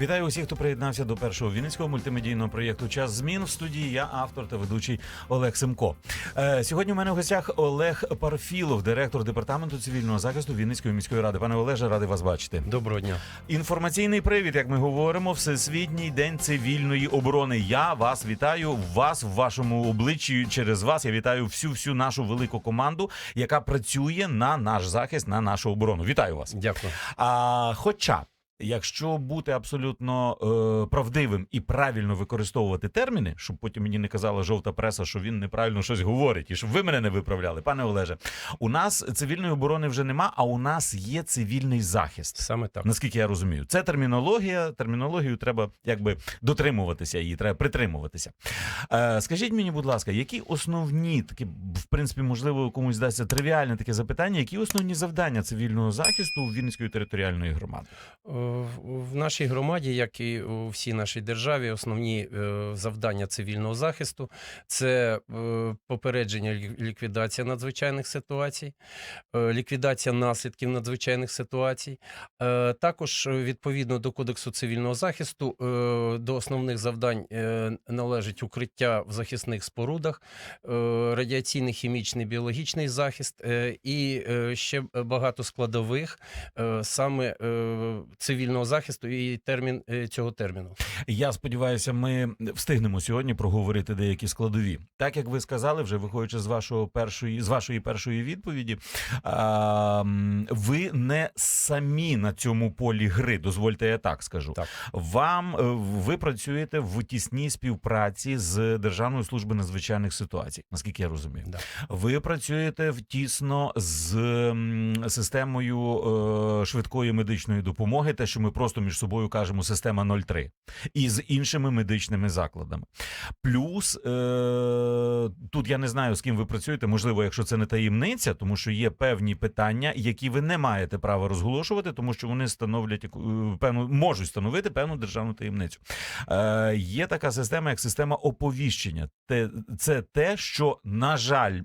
Вітаю усіх, хто приєднався до першого вінницького мультимедійного проєкту Час змін в студії. Я автор та ведучий Олег Семко. Е, сьогодні у мене в гостях Олег Парфілов, директор департаменту цивільного захисту Вінницької міської ради. Пане Олеже, радий вас бачити. Доброго дня. Інформаційний привід, як ми говоримо, Всесвітній день цивільної оборони. Я вас вітаю. Вас в вашому обличчі через вас. Я вітаю всю всю нашу велику команду, яка працює на наш захист, на нашу оборону. Вітаю вас. Дякую. А, хоча. Якщо бути абсолютно е, правдивим і правильно використовувати терміни, щоб потім мені не казала жовта преса, що він неправильно щось говорить, і щоб ви мене не виправляли, пане Олеже, у нас цивільної оборони вже нема, а у нас є цивільний захист. Саме так. Наскільки я розумію, це термінологія. Термінологію треба якби дотримуватися, її треба притримуватися. Е, скажіть мені, будь ласка, які основні такі, в принципі, можливо, комусь здасться тривіальне таке запитання, які основні завдання цивільного захисту у Вінницької територіальної громади? В нашій громаді, як і у всій нашій державі, основні е, завдання цивільного захисту це е, попередження ліквідація надзвичайних ситуацій, е, ліквідація наслідків надзвичайних ситуацій. Також відповідно до Кодексу цивільного захисту до основних завдань належить укриття в захисних спорудах, радіаційний, хімічний, біологічний захист і ще багато складових саме е, цивільного захисту і термін е, цього терміну. Я сподіваюся, ми встигнемо сьогодні проговорити деякі складові. Так як ви сказали, вже виходячи з вашого першої з вашої першої відповіді, а, ви не самі на цьому полі гри. Дозвольте, я так скажу. Так. Вам е, ви працюєте в тісній співпраці з Державною службою надзвичайних ситуацій, наскільки я розумію. Да. Ви працюєте в тісно з системою е, швидкої медичної допомоги, що ми просто між собою кажемо, система 03, і з іншими медичними закладами. Плюс е, тут я не знаю, з ким ви працюєте, можливо, якщо це не таємниця, тому що є певні питання, які ви не маєте права розголошувати, тому що вони становлять е, певну можуть становити певну державну таємницю. Е, є така система, як система оповіщення. Це те, що, на жаль,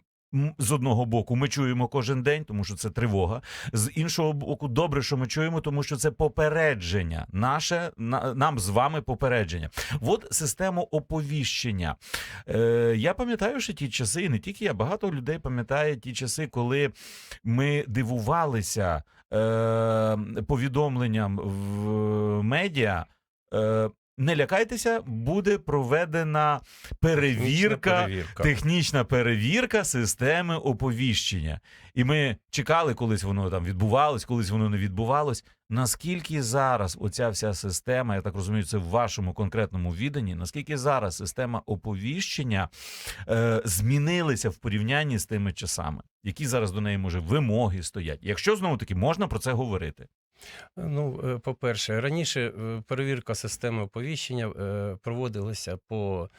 з одного боку, ми чуємо кожен день, тому що це тривога. З іншого боку, добре, що ми чуємо, тому що це попередження. Наше на, нам з вами попередження. От систему оповіщення. Е, я пам'ятаю, що ті часи, і не тільки я, багато людей пам'ятає ті часи, коли ми дивувалися е, повідомленням в медіа. Е, не лякайтеся, буде проведена перевірка, перевірка. технічна перевірка системи оповіщення. І ми чекали, колись воно там відбувалось, колись воно не відбувалось. Наскільки зараз оця вся система, я так розумію, це в вашому конкретному відданні, наскільки зараз система оповіщення е, змінилися в порівнянні з тими часами, які зараз до неї може вимоги стоять? Якщо знову таки можна про це говорити. Ну, е, по-перше, раніше е, перевірка системи оповіщення е, проводилася по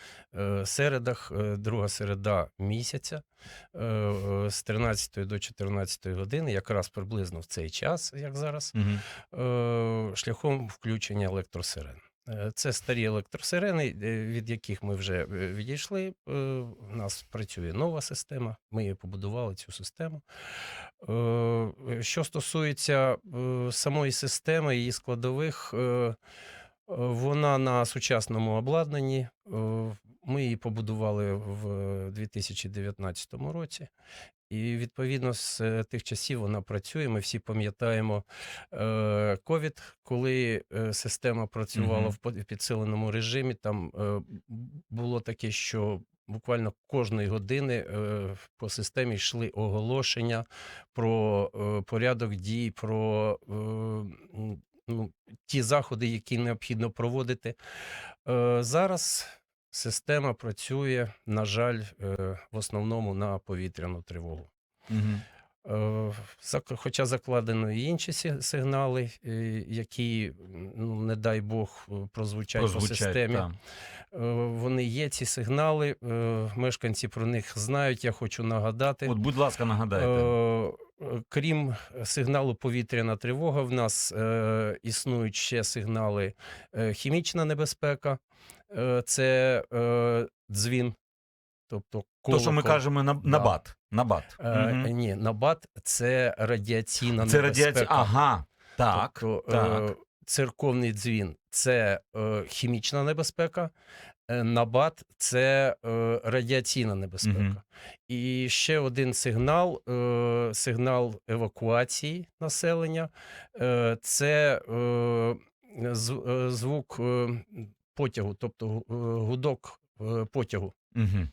середах, друга середа місяця з 13 до 14 години, якраз приблизно в цей час, як зараз. Угу. шляхом включення електросирен. Е, Це старі електросирени, е, від яких ми вже е, відійшли. У нас працює нова система. Ми побудували цю систему. Що стосується самої системи, її складових, вона на сучасному обладнанні. Ми її побудували в 2019 році. І відповідно з е, тих часів вона працює. Ми всі пам'ятаємо е, ковід, коли е, система працювала в підсиленому режимі. Там було таке, що буквально кожної години по системі йшли оголошення про порядок дій, про ну, ті заходи, які необхідно проводити. Зараз система працює, на жаль, е, в основному на повітряну тривогу. Угу. Хоча закладено і інші сигнали, е, які, ну, не дай Бог, е, прозвучать, по системі. та. Вони є, ці сигнали. Мешканці про них знають. Я хочу нагадати. От, будь ласка, нагадайте. Крім сигналу повітряна тривога, в нас е, існують ще сигнали е, хімічна небезпека, це е, дзвін, тобто То, що ми кажемо на, на Да. бат. На бат. Е, Мгм. Ні, набат це радіаційна Це небезпека. радіація. Ага. Так. Тобто, так. Е, церковний дзвін це е, хімічна небезпека, е, набат це е, радіаційна небезпека. Мгм. І ще один сигнал е, сигнал евакуації населення е, це е, е, звук е, потягу, тобто е, гудок е, потягу. Угу.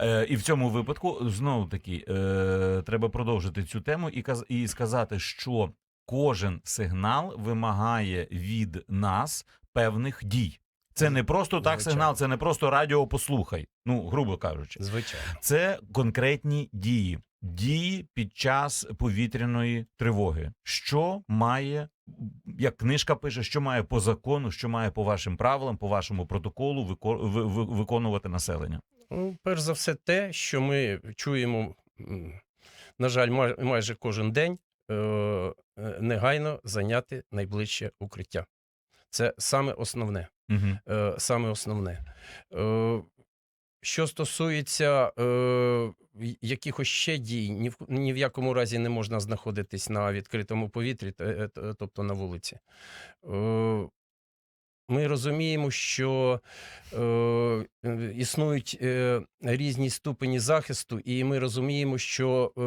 Е, і в цьому випадку знову таки е, треба продовжити цю тему і, і сказати, що кожен сигнал вимагає від нас певних дій. Це не просто так Звичайно. сигнал, це не просто радіо послухай. Ну, грубо кажучи, Звичайно. це конкретні дії. Дії під час повітряної тривоги. Що має, як книжка пише, що має по закону, що має по вашим правилам, по вашому протоколу вико- ви- ви- виконувати населення? Ну, перш за все, те, що ми чуємо, на жаль, май- майже кожен день е, е, негайно зайняти найближче укриття. Це саме основне. Угу. Е, Саме основне. Е, Що стосується е, якихось ще дій, ні в, ні в якому разі не можна знаходитись на відкритому повітрі, е, тобто на вулиці. Е, Ми розуміємо, що е, існують е, різні ступені захисту, і ми розуміємо, що е,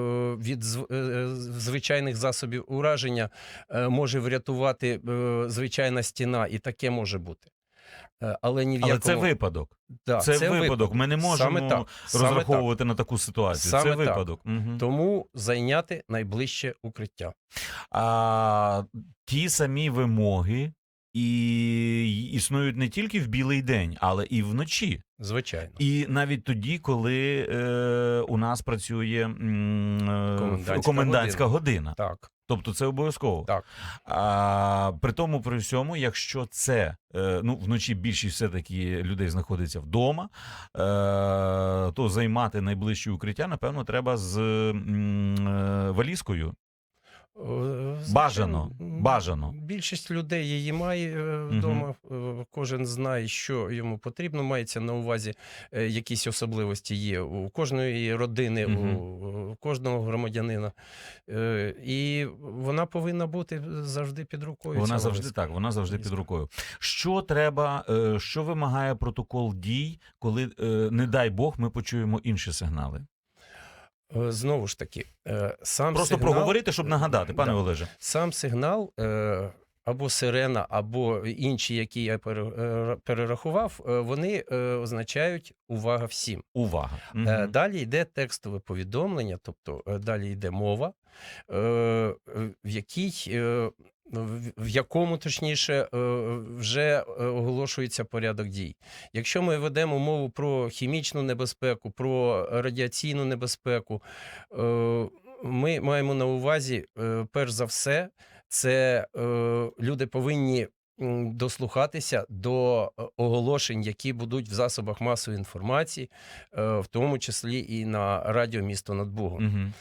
від е, звичайних засобів ураження е, може врятувати е, звичайна стіна, і таке може бути. Е, Але ні в Але це випадок. Да, це, випадок. Ми не можемо Саме так. Саме розраховувати на таку ситуацію. Саме це так. випадок. Угу. Тому зайняти найближче укриття. А ті самі вимоги і існують не тільки в білий день, але і вночі. Звичайно. І навіть тоді, коли е, у нас працює м, е, Комендантська комендантська година. Так, Тобто це обов'язково. Так. А, при тому, при всьому, якщо це е, ну вночі більшість все таки людей знаходиться вдома, е, то займати найближче укриття, напевно, треба з е, валізкою. Е, звичайно, Бажано, бажано. Більшість людей її має е, вдома. Е, Кожен знає, що йому потрібно. Мається на увазі якісь особливості є у кожної родини, Мгм. у, кожного громадянина. І вона повинна бути завжди під рукою. Вона завжди так, вона завжди під рукою. Що треба, що вимагає протокол дій, коли, не дай Бог, ми почуємо інші сигнали? Е, Знову ж таки, е, сам Просто сигнал, проговорити, щоб нагадати, пане Да. Олеже. Сам сигнал е, або сирена, або інші, які я пере- перерахував, вони означають увага всім. Увага. Е, Далі йде текстове повідомлення, тобто далі йде мова, в якій. Е, в- якому точніше е, вже е, оголошується порядок дій. Якщо ми ведемо мову про хімічну небезпеку, про радіаційну небезпеку, е, ми маємо на увазі, перш за все, це люди повинні дослухатися до оголошень, які будуть в засобах масової інформації, в тому числі і на радіо місто над Бугом. Мгм.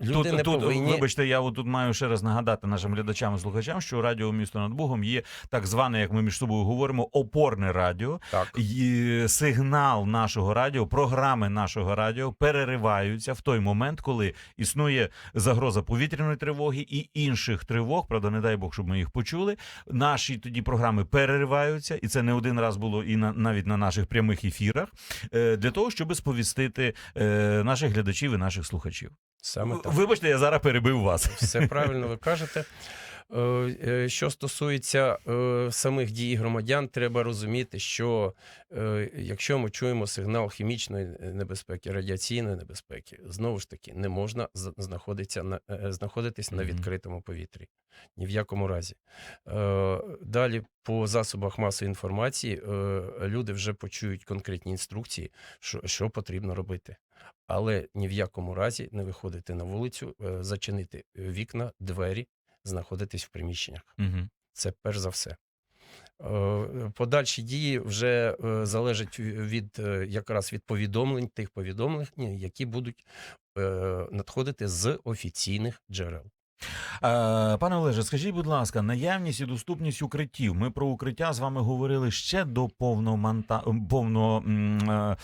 Е, Люди Тут, не тут повинні вибачте, я тут маю ще раз нагадати нашим глядачам і слухачам, що радіо місто над Бугом є так зване, як ми між собою говоримо, опорне радіо. так. І сигнал нашого радіо, програми нашого радіо перериваються в той момент, коли існує загроза повітряної тривоги і інших тривог. Правда, не дай Бог, щоб ми їх почули. Наші тоді програми перериваються, і це не один раз було і на навіть на наших прямих ефірах, е, для того, щоб сповістити е, наших глядачів і наших слухачів. Саме так. Вибачте, я зараз перебив вас. Все правильно ви кажете. Е, е, Що стосується е, самих дій громадян, треба розуміти, що якщо ми чуємо сигнал хімічної небезпеки, радіаційної небезпеки, знову ж таки не можна знаходитися на знаходитись на відкритому повітрі. Ні в якому разі. Далі по засобах масової інформації люди вже почують конкретні інструкції, що, що потрібно робити. Але ні в якому разі не виходити на вулицю, е, зачинити вікна, двері, знаходитись в приміщеннях. Угу. Це перш за все. Е, Подальші дії вже е, залежать від е, якраз від повідомлень, тих повідомлень, які будуть е, надходити з офіційних джерел. Е, Пане Олеже, скажіть, будь ласка, наявність і доступність укриттів. Ми про укриття з вами говорили ще до повного монта... повного е,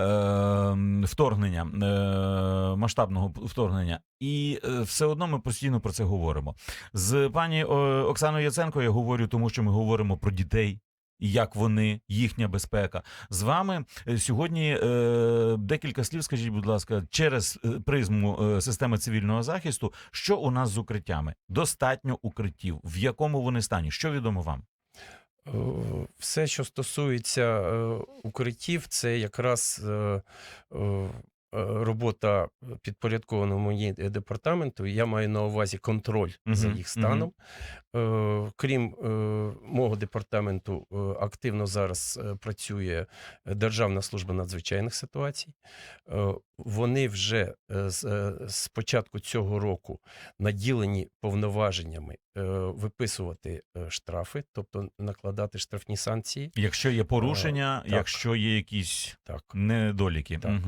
е, вторгнення, е, масштабного вторгнення. І е, все одно ми постійно про це говоримо. З пані е, Оксаною Яценко я говорю, тому що ми говоримо про дітей. І Як вони, їхня безпека з вами е, сьогодні е, декілька слів. Скажіть, будь ласка, через е, призму е, системи цивільного захисту, що у нас з укриттями? Достатньо укриттів. В якому вони стані? Що відомо вам? Все, що стосується укриттів, це якраз робота підпорядкованого мені департаменту. Я маю на увазі контроль за їх станом. Е, Крім е, мого департаменту, е, активно зараз працює Державна служба надзвичайних ситуацій. Вони вже з початку цього року наділені повноваженнями виписувати штрафи, тобто накладати штрафні санкції. Якщо є порушення, так. якщо є якісь Так. недоліки, Так.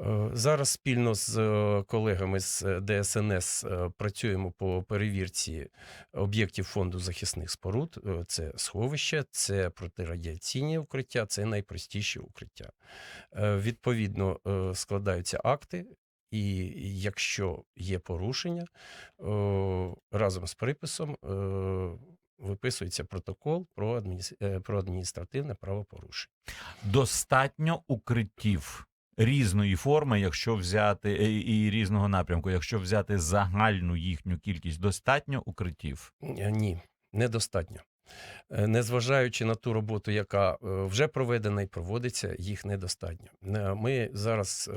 Е, Зараз спільно з колегами з ДСНС працюємо по перевірці об'єктів фонду захисних споруд. Е, Це сховище, це протирадіаційні укриття, це найпростіші укриття. Е, Відповідно, е, складаються акти. І якщо є порушення, разом з приписом виписується протокол про адміністративне правопорушення. достатньо укриттів різної форми, якщо взяти е, і різного напрямку, якщо взяти загальну їхню кількість, достатньо укриттів. Ні, недостатньо. Е, Незважаючи на ту роботу, яка е, вже проведена і проводиться, їх недостатньо. Е, Ми зараз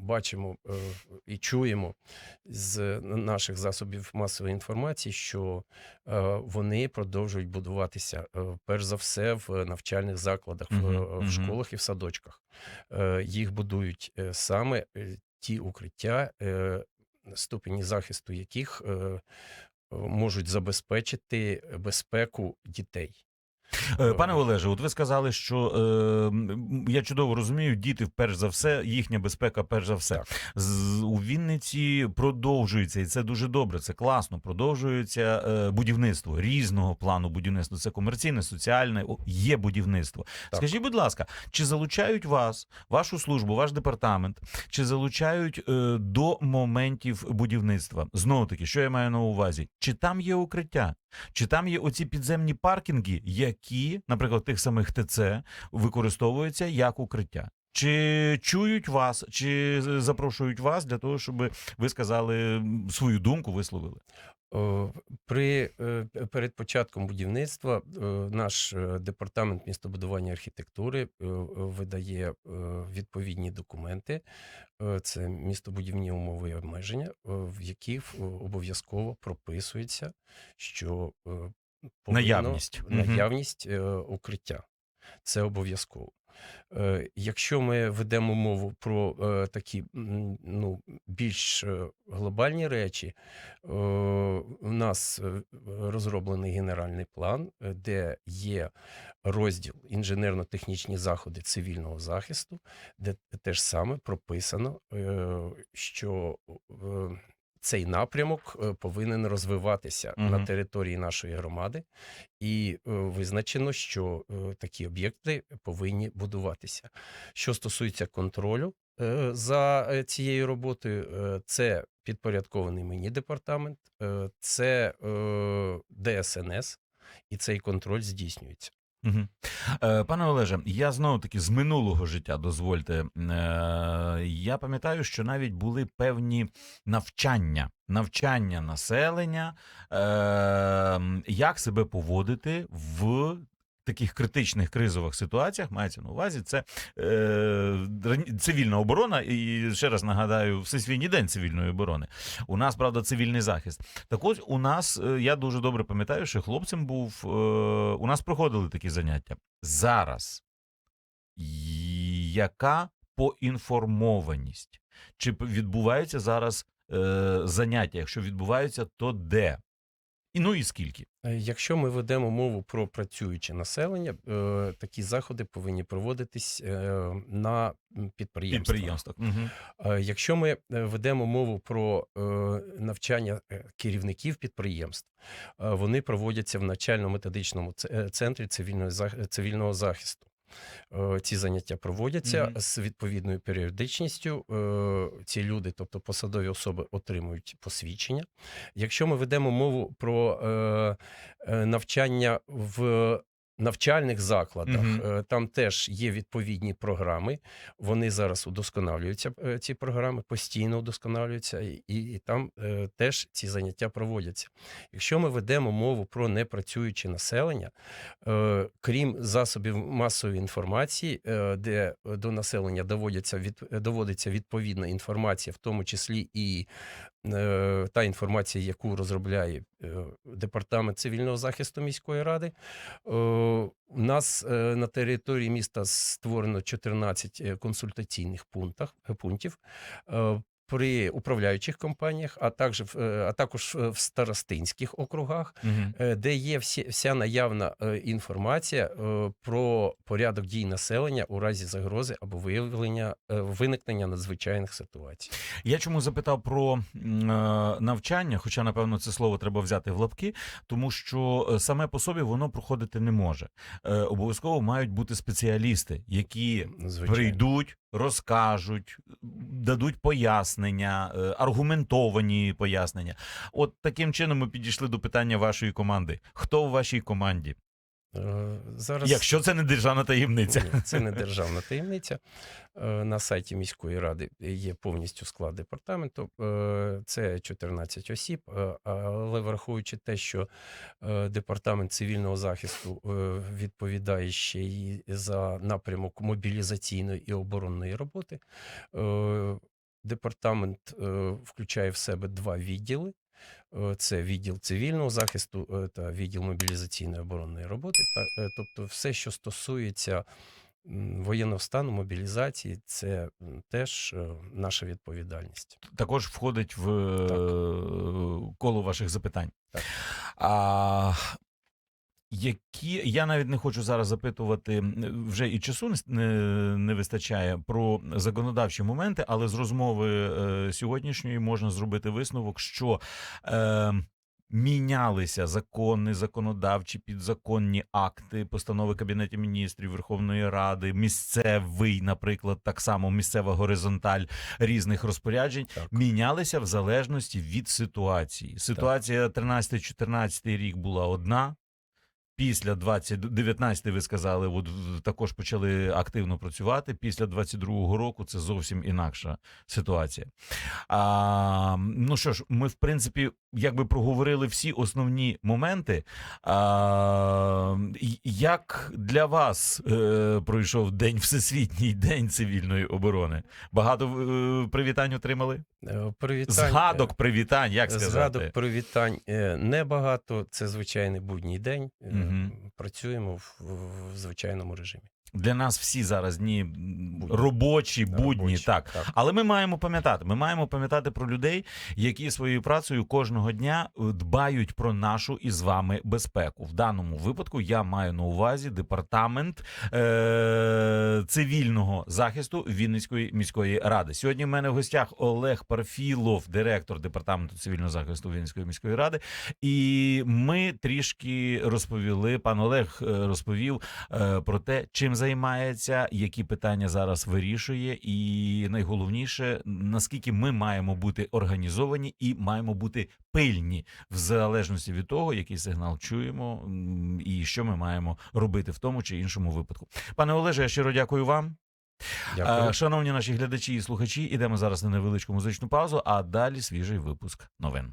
бачимо і чуємо з наших засобів масової інформації, що вони продовжують будуватися перш за все в навчальних закладах, в, е, в школах і в садочках. Їх будують саме ті укриття, ступені захисту яких е, можуть забезпечити безпеку дітей. Е, Пане Олеже, от ви сказали, що е, я чудово розумію, діти перш за все, їхня безпека, перш за все. З, у Вінниці продовжується, і це дуже добре, це класно. Продовжується е, будівництво різного плану будівництва. Це комерційне, соціальне, о, є будівництво. Так. Скажіть, будь ласка, чи залучають вас, вашу службу, ваш департамент, чи залучають е, до моментів будівництва? Знову таки, що я маю на увазі? Чи там є укриття? Чи там є оці підземні паркінги, які, наприклад, тих самих ТЦ використовуються як укриття? Чи чують вас, чи запрошують вас для того, щоб ви сказали свою думку, висловили? При е, перед початком будівництва е, наш е, департамент містобудування і архітектури видає відповідні документи. Це містобудівні умови і обмеження, в яких обов'язково прописується, що повинно- Наявність. Наявність укриття. Це обов'язково. Е, Якщо ми ведемо мову про е, такі ну, більш е, глобальні речі, у нас розроблений генеральний план, де є розділ інженерно-технічні заходи цивільного захисту, де теж саме прописано, що цей напрямок е, повинен розвиватися Мгм. на території нашої громади, і е, визначено, що е, такі об'єкти повинні будуватися. Що стосується контролю за цією роботою, це підпорядкований мені департамент, це ДСНС, і цей контроль здійснюється. Е, пане Олеже, я знову таки з минулого життя дозвольте. Е, я пам'ятаю, що навіть були певні навчання, навчання населення, е, як себе поводити в. Таких критичних кризових ситуаціях мається на увазі це е, цивільна оборона, і ще раз нагадаю, Всесвітній день цивільної оборони. У нас правда цивільний захист. Так ось у нас е, я дуже добре пам'ятаю, що хлопцем був. е, У нас проходили такі заняття. Зараз яка поінформованість? Чи відбуваються зараз е, заняття? Якщо відбуваються, то де? І ну і скільки? Е, Якщо ми ведемо мову про працююче населення, е, такі заходи повинні проводитись е, на підприємствах. Підприємствах. Угу. Якщо ми ведемо мову про навчання керівників підприємств, вони проводяться в навчально-методичному е, центрі цивільного захисту. Е, Ці заняття проводяться Мгм. з відповідною періодичністю. Е, Ці люди, тобто посадові особи, отримують посвідчення. Якщо ми ведемо мову про е, навчання в навчальних закладах, е, там теж є відповідні програми. Вони зараз удосконалюються. е, Ці програми постійно удосконалюються, і, і там е, теж ці заняття проводяться. Якщо ми ведемо мову про непрацююче населення, е, крім засобів масової інформації, е, де до населення доводяться від, доводиться відповідна інформація, в тому числі і та інформація, яку розробляє е, департамент цивільного захисту міської ради. Е, У нас е, на території міста створено 14 е, консультаційних е, пунктів. При управляючих компаніях, а також е, а також е, в старостинських округах, Угу. де є всі, вся наявна інформація про порядок дій населення у разі загрози або виявлення виникнення надзвичайних ситуацій. Я чому запитав про навчання, хоча напевно це слово треба взяти в лапки, тому що саме по собі воно проходити не може. Обов'язково мають бути спеціалісти, які Звичайно. прийдуть, розкажуть, дадуть пояснення, е, аргументовані пояснення. От таким чином ми підійшли до питання вашої команди. Хто в вашій команді? Е, Зараз Якщо це не державна таємниця. Ні, це не державна таємниця. Е, На сайті міської ради є повністю склад департаменту. Е, Це 14 осіб. Але враховуючи те, що департамент цивільного захисту відповідає ще й за напрямок мобілізаційної і оборонної роботи, департамент включає в себе два відділи. Е, Це відділ цивільного захисту е, та відділ мобілізаційної оборонної роботи. Е, тобто, все, що стосується воєнного стану, мобілізації, це теж е, наша відповідальність. також входить в так. коло ваших запитань. Так. А, які я навіть не хочу зараз запитувати, вже і часу не, не, вистачає про законодавчі моменти, але з розмови е, сьогоднішньої можна зробити висновок, що е, мінялися закони, законодавчі, підзаконні акти, постанови Кабінету міністрів, Верховної Ради, місцевий, наприклад, так само місцева горизонталь різних розпоряджень Так. мінялися в залежності від ситуації. Ситуація 13-14 рік була одна. Після 20, 19 ви сказали, от також почали активно працювати. Після 22-го року це зовсім інакша ситуація. А, ну що ж, ми в принципі якби проговорили всі основні моменти. А, як для вас е, пройшов день Всесвітній день цивільної оборони? Багато е, привітань отримали? Е, Привітань, Згадок е, привітань, як сказати? Згадок привітань е, небагато. Це звичайний будній день. Працюємо в, в звичайному режимі. Для нас всі зараз дні робочі, будні, Робочі, так. так. Але ми маємо пам'ятати. Ми маємо пам'ятати про людей, які своєю працею кожного дня е, дбають про нашу і з вами безпеку. В даному випадку я маю на увазі департамент е- цивільного захисту Вінницької міської ради. Сьогодні в мене в гостях Олег Парфілов, директор департаменту цивільного захисту Вінницької міської ради. І ми трішки розповіли. Пан Олег е, розповів е, про те, чим займається, які питання зараз вирішує, і найголовніше, наскільки ми маємо бути організовані і маємо бути пильні в залежності від того, який сигнал чуємо, і що ми маємо робити в тому чи іншому випадку. Пане Олеже, я щиро дякую вам. Дякую. Е, Шановні наші глядачі і слухачі, ідемо зараз на невеличку музичну паузу, а далі свіжий випуск новин.